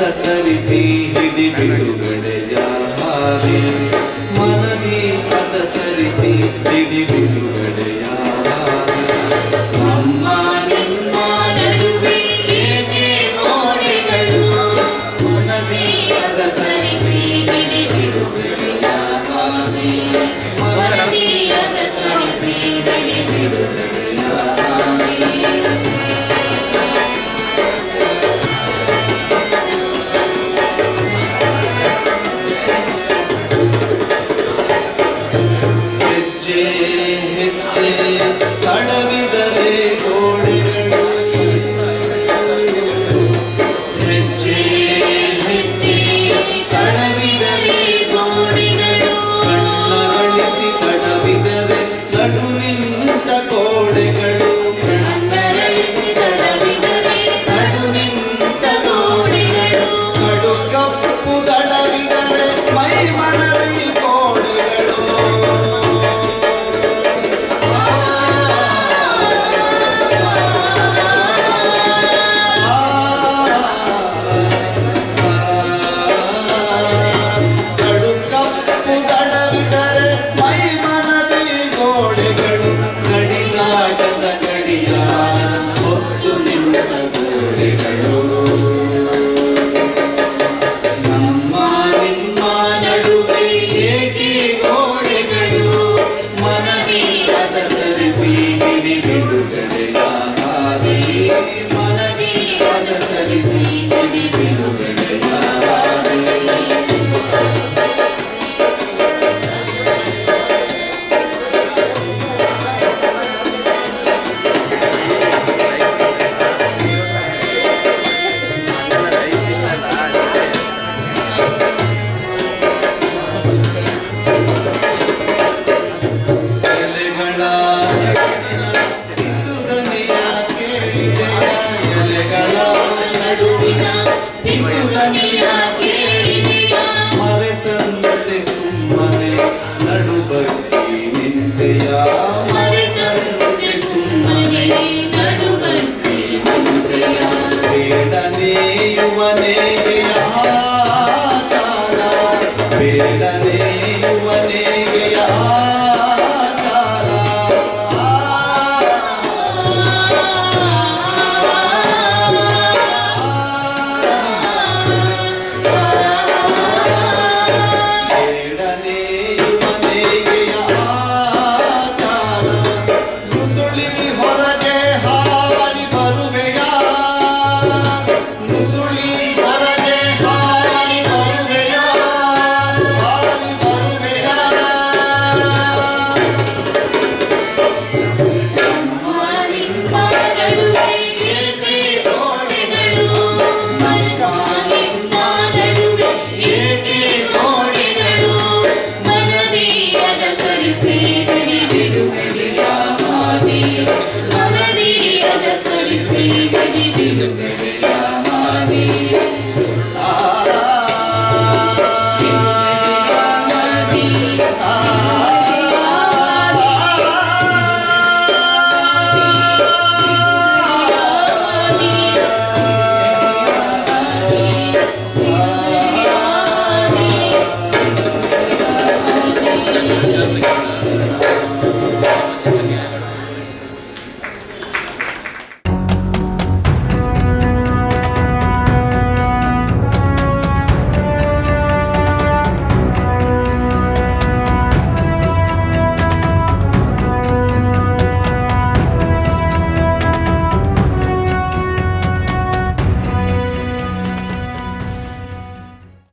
ಮನದ ಸರಿಸಿ ಹಿಡಿ ಬಿಡುಗಡೆಯ ಹಾರಿ ಮನದಿ ಮದ ಸರಿಸಿ ಹಿಡಿ ಬಿಡು. యువనే